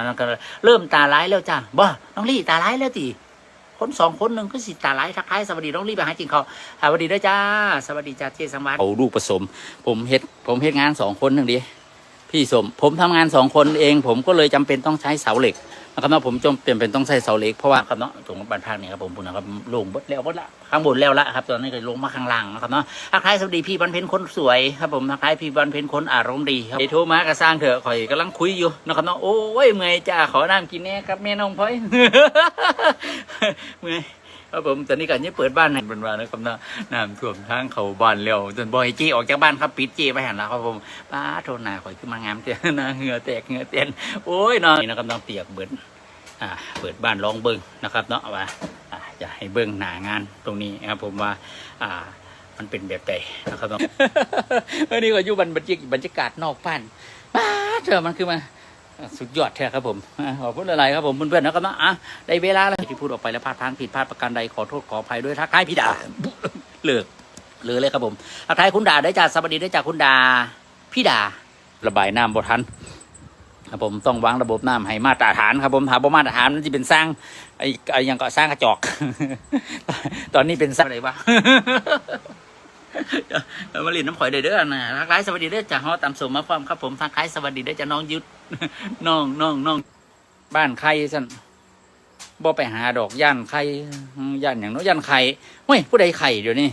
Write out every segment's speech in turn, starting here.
อันนั้นก็เริ่มตาร้ายแล้วจ้าบ่น้องลี่ตาร้ายแล้วตีคนสองคนหนึ่งก็สิตาร้ายทักทายสวัสดีน้องลี่ไปหาจริงเขาสวัสดีด้วยจ้า สวัสดีจ้าเจสังวานเอาลูกผสม ผมเฮ็ดผมเฮ็ดงานสองคนหนึ่งดิพี่สม ผมทำงานสองคนเอง ผมก็เลยจำเป็นต้องใช้เสาเหล็ก นะครับเนาะผมจำเปลี่ยนเป็นต้องใช้เสาเหล็กเพราะว่าครับเนาะตรงบ้านพักเนี่ยครับผมปุ่นนะครับลงเบดแล้วบดละข้างบนแล้วละครับตอนนี้ก็ลงมาข้างล่างนะครับเนาะทักทายสวัสดีพี่บันเพ็ญคนสวยครับผมทักทายพี่บันเพ็ญคนอารมณ์ดีครับไอ้โทมากระสร้างเถอะข่อยกำลังคุยอยู่นะครับเนาะโอ้ยเมื่อยจ้าขอน้ำกินแน่ครับแม่น้องพลอยเมื่อยครับผมตอนนี้ก็ยังเปิดบ้านในบรรดานะครับเนาะน้ำท่วมทางเขาบ้านแล้วจนบอยจีออกจากบ้านครับปิดจีไปหันแล้วครับผมป้าโทษนาข่อยขึ้นมางามเจ้าหน้าเหงื่อแตกเหงื่อเต้นโอ้ยนาะนี่นะครับน้องเปียกเบิด อ่าเปิดบ้านลองเบิ้งนะครับเนาะว่าอ่าจะให้เบิ้งหนางานตรงนี้นะครับผมว่าอ่ามันเป็นแบบใดนะครับเนาะอันนี้ก็อยู่บรรยากาศบรรยากาศนอกบ้านบ้าเธอมันคือมาสุดยอดแท้ครับผมขอบคุณอะไรครับผมเพื่อนๆนะครับเนาะอะได้เวลาแล้วที่พูดออกไปแล้วพลาดพลังผิดพลาดประการใดขอโทษขออภัยด้วยทักทายพี่ดาเลิกเลิกเลยครับผมทักทายคุณดาได้จากสวัสดีได้จากคุณดาพี่ดาระบายน้ำบทัน ครับผมต้องวางระบบน้ำให้มาตรฐานครับผมถ้าบ่มาตรฐานมันจะเป็นสร้างไอ้ไอ้ยังก็สร้างกระจอก ตอนนี้เป็นสร้างอะไรวะเอามาลินน้ำข่อยเด้อเด้อนะทักทายสวัสดีเด้อจากฮอตามสมมาความครับผมทักทายสวัสดีเด้อจากน้องยุทธน้องน้องน้องบ้านใครสั่นบ่ไปหาดอกย่านใครย่านอย่างน้นย่านไข่เฮ้ยผู้ใดไข่เดี๋ยวนี้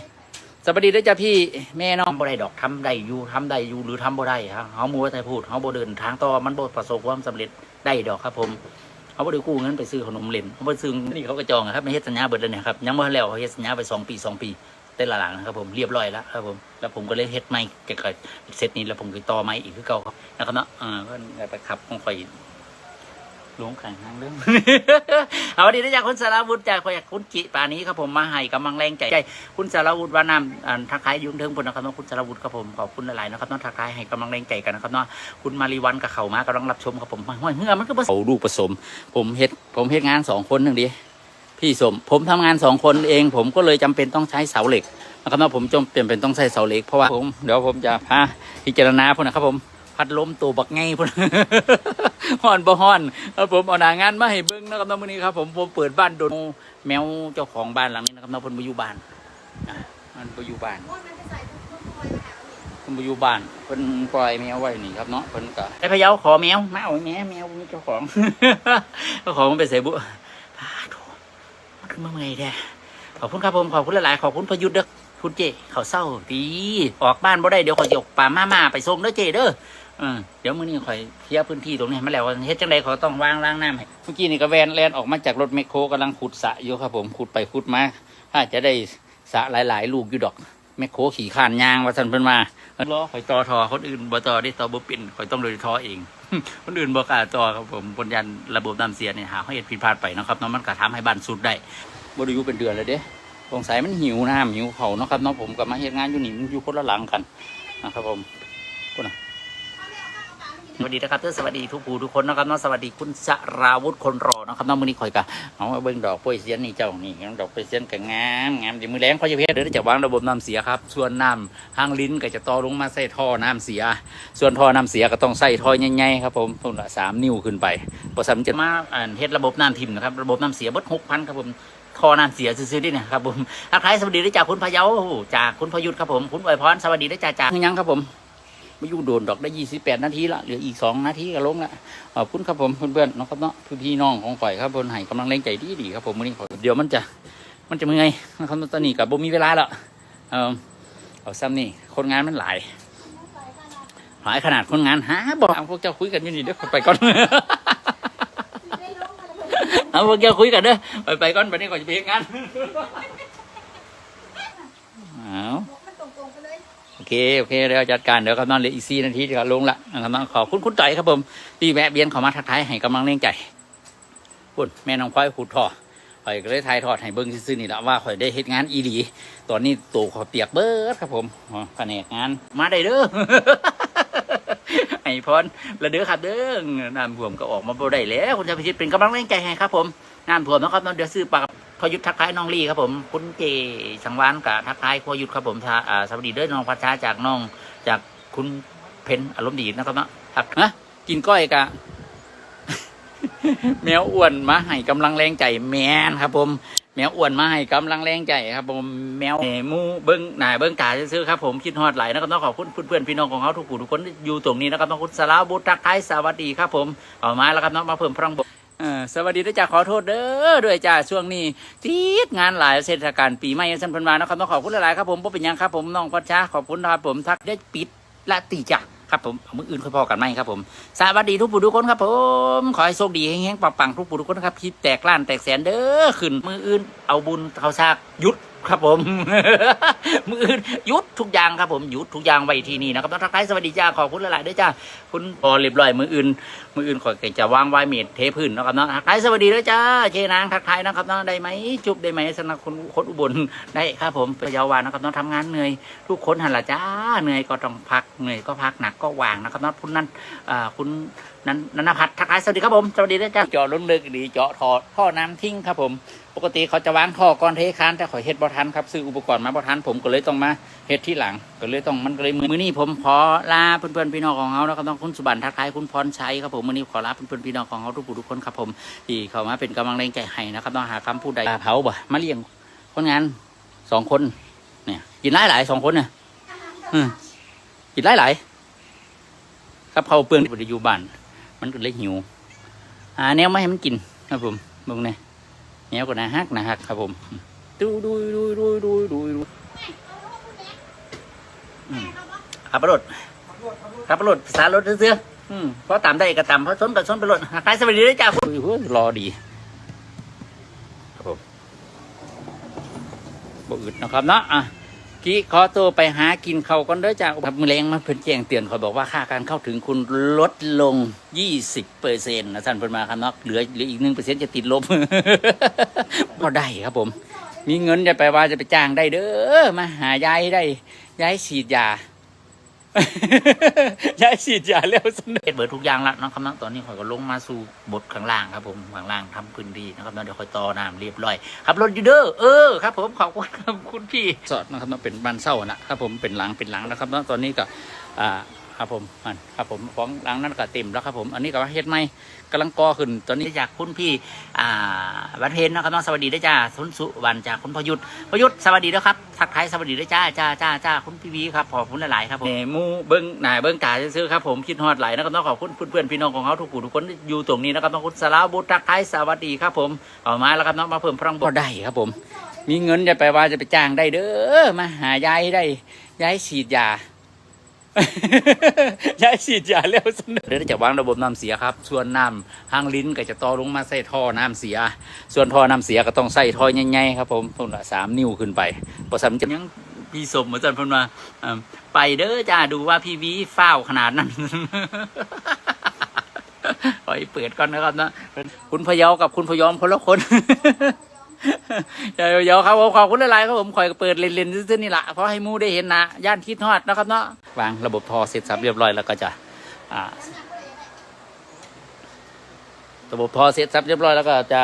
สวัสดีด้วยจ้าพี่แม่น้องบ่ได้ดอกทำได้อยู่ทำได้อยู่หรือทำบ่ได้ครับเฮามัวแต่พูดเฮาบ่เดินทางต่อมันบ่ประสบความสำเร็จได้ดอกครับ ผมเฮาบ่ได้กู้เงินไปซื้อขนมเล่นเฮาบ่ซื้อนี่เขาก็จองอะครับไม่เฮ็ดสัญญาเบิดแล้วเนี่ยครับยังบ่แล้วเขาเฮ็ดสัญญาไปสองปีสองปีเต้นละหลังนะครับผมเรียบร้อยแล้วครับผมแล้วผมก็เลยเฮ็ดใหม่เกี่ยวกับเซตนี้แล้วผมก็ต่อใหม่อีกคือเก่าครับนะครับเนาะเออเพิ่นก็ไปขับของข่อย ลงขังทางเรื่อง เอาวันนี้ได้จากคุณสารวุฒิจากคุณจิปานี้ครับผมมาให้กำลังแรงใจใจคุณสารวุฒิว่านำอ่าทักทายยุ่งเทิงพลนะครับน้องคุณสารวุฒิครับผมขอบคุณหลายๆนะครับน้องทักทายให้กำลังแรงใจกันนะครับเนาะคุณมารีวันกับเขามากำลังรับชมครับผมห้อยเหือมันก็ผสมลูกผสม ผมเฮ็ดผมเฮ็ดงานสองคนหนึ่งดิพี่สมผมทำงานสองคนเอง ผมก็เลยจำเป็นต้องใช้เสาเหล็กนะครับเนาะผมจำเป็นต้องใช้เสาเหล็กเพราะว่าผมเดี๋ยวผมจะพาพิจารณาพวกนะครับผม พัดล้มตัวบักไงพุ่นฮ้อนบ่ฮ้อนครับผมเอาหนางานมาให้เบิ่งนะครับเนาะมื้อนี้ครับผมผมเปิดบ้านโดนแมวเจ้าของบ้านหลังนี้นะครับนาะเพิ่นบ่อยู่บ้านะมันบ่อยู่บ้านเพิ่นบ่อยู่บ้านเพิ่นปล่อยแมวไว้นี่ครับเนาะเพิ่นก็ไอ้พะเยาขอแมวมาเอาแมวแมวมีเจ้าของเจ้าของมันไปใส่บุพาโถมันขึ้นมาเมื่อยแท้ขอบคุณครับผมขอบคุณหลายๆขอบคุณพยุทธ์เด้อคุณเจเขาเศร้าดีออกบ้านบ่ได้เดี๋ยวขอยกป่ามามาไปส่งเด้อเจเด้อ ออเดี๋ยวมื้อนี้ข่อยเคลียร์พื้นที่ตรงนี้มาแล้วว่าเฮ็ดจังไดเขาต้องวางล้างน้ำให้เมื่อกี้นี่ก็แวนแลนออกมาจากรถแมคโครกำลังขุดสระอยู่ครับผมขุดไปขุดมาถ้าจะได้สระหลาย ๆ ลูกอยู่ดอกแมคโครขี่ข้านยางว่าสันเพิ่นมาล้อข่อยต่อทอคนอื่นบ่ต่อได้ต่อบ่เป็นข่อยต้องโดยทอเองคนอื่นบ่กล้าต่อครับผมบนยันระบบน้ำเสียเนี่ยหาเหตุผิดพลาดไปนะครับเนาะมันก็ทำให้บ้านสุดได้บ่ได้อยู่เป็นเดือนเลยเด้สงสัยมันหิวน้ำหิวเขาเนาะครับเนาะผมก็มาเฮ็ดงานอยู่นี่มันอยู่คนละหลังกันนะครับผมคุณน่ะ สวัสดีนะครับสวัสดีทุกผู้ทุกคนนะครับเนาะสวัสดีคุณสราวุฒิคนรอนะครับเนาะมื้อนี้ข่อยก็เอาเบิ่งดอกโปรยเสียนนี่เจ้านี่ดอกโปรยเสียนก็งามงามดีมือแลงเขาจะเพชรเดี๋ยวจะวางระบบน้ำเสียครับส่วนน้ำทางลิ้นก็จะต่อลงมาใส่ท่อน้ำเสีย ส่วนท่อน้ำเสียก็ต้องใส่ท่อใหญ่ๆครับผมต้นละสามนิ้วขึ้นไปพอสมจะมาอ่านเฮ็ดระบบน้ำทิมนะครับระบบน้ำเสียบดหกพันครับผมท่อน้ำเสียซื้อๆนี่นะครับผมทักทายสวัสดีได้จากคุณพะเยาจากคุณพยุทธครับผมคุณอวยพรสวัสดีได้จากจากยังครับผม ไม่ยู่งโดนดอกได้ยี่สิบแปดนาทีละเหลืออีกสองนาทีก็ลงละขอบคุณครับผมเพื่อนๆนะครับเนาะพี่น้องของข่อยครับผมให้กำลังแรงใจดีๆครับผมวันนี้เดี๋ยวมันจะมันจะเมื่อยนะครับตอนนี้กับบ่มีเวลาแล้วเออเอาซ้ำนี่คนงานมันหลายหลายขนาดคนงานหาบอกพวกเจ้าคุยกันอยู่นี่เด้อไปก่อนเอาพวกเจ้าคุยกันเด้อไปไปก่อนไปนี่ก่อนจะไปเฮ็ดงานเอาโอ เคโอเคเดี๋ยวจัดการเดี๋ยวกำลังเหลืออีกสี่นาทีเดี๋ยวลงละนะครับน้องขอคุณคุณต่อยครับผมที่แวะเบียนเข้ามาทักทายให้กำลังเร่งใจพุ่นแม่น้องควายขุดท่อข่อยก็เลยทายทอดให้เบิ้งซื่อๆนี่แหละว่าข่อยได้เฮ็ดงานอีดี ตอนนี้ตัวข่อยเปียกเบิดครับผมอ๋อแผนกงานมาได้เด้อไอ้พรและเด้อครับเด้อน้ำท่วมก็ออกมาบ่ได้แล้วคุณชาพิชิตเป็นกำลังแรงใจให้ครับผม น้ำท่วมนะครับน้องเดี๋ยวซื้อปลาพอยุทธทักทายน้องลี่ครับผมคุณเจสังวานกับทักทายพอยุทธครับผมทาอ่าสวัสดีเด้อน้องพัชชาจากน้องจากคุณเพนอารมณ์ดีนะครับนะครับฮะกินก้อยกะแมวอ้วนมาให้กำลังแรงใจแมนครับ ผม แมวอ้วนมาให้กำลังแรงใจครับ ผมแมวเอ่อมูเบิ้งหน้าเบิ้งตาซื้อครับผมคิดฮอดไหลนะครับต้องขอบคุณเพื่อนๆพี่น้องของเขาทุกผู้ทุกคนอยู่ตรงนี้นะครับต้องคุณสลาบุตรทักทายสวัสดีครับ ผมเอามาแล้วครับน้องมาเพิ่มพลังบวก สวัสดีด้วยจ้าขอโทษเด้อด้วยจ้าช่วงนี้ทีดงานหลายเทศกาลปีใหม่สันพันวานะครับต้องขอบคุณหลายๆครับผมบ่เป็นยังครับผมน้องพัชชาขอบคุณครับผมทักได้ปิดละตีจ้ะครับผมมืออื่นค่อยพอกันไหมครับผมสวัสดีทุกผู้ทุกคนครับผม ขอให้โชคดีแห้งๆปังๆทุกผู้ทุกคนครับคิดแตกล้านแตกแสนเด้อขึ้นมืออื่นเอาบุญเขาซากยุด ครับผม มืออื่นหยุดทุกอย่างครับผมหยุดทุกอย่างไว้ที่นี่นะครับต้องทักทายสวัสดีจ้าขอบคุณหลายๆด้วยจ้าคุณพอเรียบร้อยมืออื่น มืออื่นขอจะวางไว้เมดเทพื้นนะครับเนาะทักทายสวัสดีด้วยจ้าเจนางทักทายนะครับเนาะได้ไหมจุบได้ไหมสำหรับคนคนอุบลได้ครับผมพยาวานะครับเนาะทำงานเหนื่อยทุกคนหันละจ้าเหนื่อยก็ต้องพักเหนื่อยก็พักหนักก็วางนะครับเนาะคุณนั่นอ่าคุณนันนันพัฒน์ทักทายสวัสดีครับผมสวัสดีด้วยจ้าเจาะล้นเลึกดีเจาะท่อท่อน้ำทิ้งครับผม ปกติเขาจะวางท่อก่อนเทคานแต่ขอยเฮ็ดบ่ทันครับซื้ออุปกรณ์มาบ่ทันผมก็เลยต้องมาเฮ็ดที่หลัง ก็เลยต้องมันก็เลยมือมือนี้ผมขอลาเพื่อนๆพี่น้องของเขานะครับต้องคุณสุบันทักทายคุณพรชัยครับผมมือนี้ขอลาเพื่อนๆพี่น้องของเขาทุกผู้ทุกคนครับผมที่เขามาเป็นกำลังแรงใจให้นะครับต้องหาคำพูดใดเผาบ่มาเลี้ยงคนงานสองคนเนี่ยกินหลายหลายสองคนเนี่ยอืมกินหลายหลายครับเผาเปลืองที่บริยูบ้านมันก็เลยหิวหาแนวไม่ให้มันกินครับผมมึงเนี่ย แนวก็น่าฮักน่าฮักครับผมดูดูดูดูดูดูดูอืมขับรถขับรถภาษารถเสื้อๆอืมเพราะตามได้ก็ตามเพราะสนก็สนไปรถใครสวัสดีด้วยจ้าคุณโอ้ยรอดีครับผมบ่อึดนะครับเนาะอะ จีขอตัวไปหากินเขาก่อนเด้อจ้าครับมือแรงมาเพิ่นแจ้งเตือนเขาบอกว่าค่าการเข้าถึงคุณลดลง 20เปอร์เซ็นต์นะท่านเพิ่นมาครับเนาะเหลือเหลืออีกหนึ่งเปอร์เซ็นต์จะติดลบพอได้ครับผม มีเงินจะไปว่าจะไปจ้างได้เด้อมาหายายได้ยายฉีดยา ยายฉีดยาแล้วสำเร็จเบิดทุกอย่างแล้วนะครับน้องตอนนี้ข่อยก็ลงมาสู่บทข้างล่างครับผมข้างล่างทำพื้นดีนะครับน้องเดี๋ยวค่อยต่อน้ำเรียบร้อยขับรถอยู่เด้อเออครับผมขอบคุณครับคุณพี่สอดนะครับน้องเป็นบ้านเศร้านะครับผมเป็นหลังเป็นหลังนะครับน้องตอนนี้ก็อ่า ครับผมอันครับผมของหลังนั้นก็เต็มแล้วครับผม อันนี้ก็ว่าเฮ็ดไหมกำลังก่อขึ้น ตอนนี้จากคุณพี่อ่าวันเพนนะครับน้องสวัสดีด้วยจ้าคุณสุวรรณจากคุณพยุทธพยุทธสวัสดีด้วยครับทักทายสวัสดีด้วยจ้าจ้าจ้าจ้าคุณพี่วีครับขอบคุณหลายๆครับผมเอ่อหมูเบิ้งหน้าเบิ้งตาซื้อๆครับผมคิดฮอดไหลายนะครับต้องขอบคุณเพื่อนๆพี่น้องของเขาทุกผู้ทุกคนที่อยู่ตรงนี้นะครับต้องคุณสารบุตรทักทายสวัสดีครับผมเอามาแล้วครับน้องมาเพิ่มพลังบวกได้ครับผม มีเงินจะไปว่าจะไปจ้างได้เด้อมาหายายได้ยายฉีดยา ยายฉีดยาแล้วสนเดี๋ยวจะวางระบบน้ำเสียครับ ส่วนน้ำทางลิ้นก็จะต่อลงมาใส่ท่อน้ำเสีย ส่วนท่อน้ำเสียก็ต้องใส่ท่อใหญ่ๆครับผมต้นละสามนิ้วขึ้นไปพอสามจะยังพี่สมเหมือนกันพนมาไปเด้อจ้าดูว่าพี่วีฟ้าวขนาดนั้นปเปิดก่อนนะครับนะคุณพยากับคุณพยอมคนละคน เดี๋ยวเดี๋ยวครับผมขอบคุณหลายๆครับผมคอยเปิดเลนๆซื่อๆนี่แหละเพราะให้มูได้เห็นนะย่านคิดฮอดนะครับเนาะวางระบบทอเสร็จสับเรียบร้อยแล้วก็จะอ่าระบบทอเสร็จสับเรียบร้อยแล้วก็จะ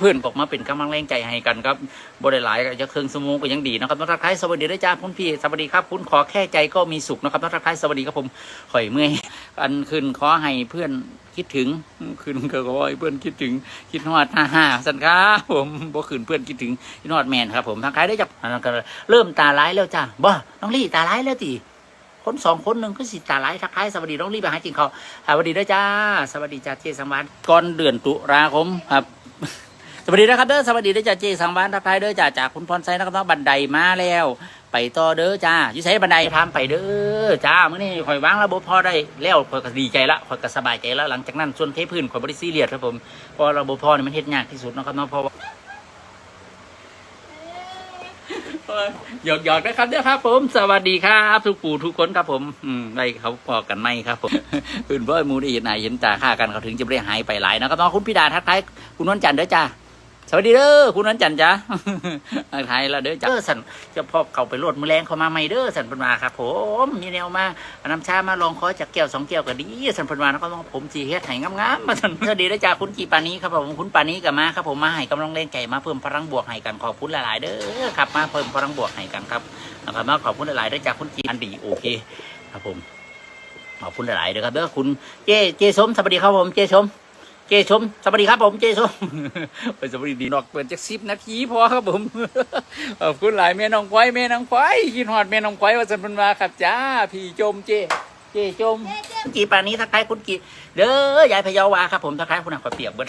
เพื่อนบอกมาเป็นกำลังแรงใจให้กันครับบริหลายจะเครื่องสมองก็ยังดีนะครับน้องทักทายสวัสดีด้วยจ้าคุณพี่สวัสดีครับคุณขอแค่ใจก็มีสุขนะครับน้องทักทายสวัสดีครับผมข่อยเมื่อยอันคืนขอให้เพื่อนคิดถึงคืนก็ขอให้เพื่อนคิดถึงคิดฮอดฮ่าฮ่าสันครับผมบ่คืนเพื่อนคิดถึงคิดฮอดแมนครับผมทางใครได้จับอันก็เริ่มตาร้ายแล้วจ้าบ่น้องลี่ตาร้ายแล้วตีคนสองคนหนึ่งก็สิตาร้ายทักทายสวัสดีน้องลี่ไปหาจริงเขาสวัสดีด้วยจ้า สวัสดีจ้าเจสังวานก่อนเดือนตุลาคมครับ สวัสดีนะครับเด้อสวัสดีเด้อจ้าเจสังวานทักทายเด้อจ้าจากคุณพรไซนะครับน้องบันไดมาแล้ว ไปต่อเด้อจ้ายู่ใช้บันไดทำไปเด้อจ้ามื้อนี้ข่อยวางระบบพอได้แล้วข่อยก็ดีใจละข่อยก็สบายใจล้วหลังจากนั้นส่วนเทพื้นข่อยบ่ได้ซีเรียสครับผมเพราะระบบพอนี่มันเฮ็ดยากที่สุดนะครับเนาะเพราะว่าหยอกหยอกนะครับเด้อครับ ผมสวัสดีครับทุกปู่ทุกคนครับผม อืมได้เขาพอกันไหมครับผมอื่นเพื่อนมูได้เห็นหน้าเห็นตาค่ากันเขาถึงจะไม่ได้หายไปหลายนะครับน้องคุณพิดาทักทายคุณนวลจันทร์เด้อจ้า สวัสดีเด้อคุณนวลจันทร์จ้าทักทายแล้วเด้อจ้าเด้อสันจะพอเขาไปโหลดมือแรงเขามาใหม่เด้อสันเพันมาครับ ผมมีแนวมาเอาน้ำชามาลองขอจากแก้วสองแก้วก็ดีสันเพันมาแล้วก็ต้องผมจีเฮ็ดให้งามๆมาสันสวัสดีเด้อจ้าคุณจีปานี้ครับผมคุณปานี้กับมาครับผมมาให้กำลังเล่นไก่มาเพิ่มพลังบวกให้กันขอบคุณหลายๆ เด้อครับมาเพิ่มพลังบวกให้กันครับนะครับมาขอบคุณหลายๆด้วยจากคุณจีอันดีโอเค ครับผมขอบคุณหลายๆด้วยครับเด้อคุณเจเจสมสวัสดีครับผมเจสม เจชมสวัสดีครับผมเจชมไปสวัสดีนอกเปิดจากสิบนาทีพอครับผมขอบคุณหลายแม่น้องควายแม่น้องควายคิดฮอดแม่น้องควายว่าสันพันมาครับจ้าพี่จมเจเจจมเจ๊เจ๊กี่ปานนี้ทักทายคุณกี่เด้อยายพะเยาวาครับผมทักทายคุณนักขอเปียกเบิด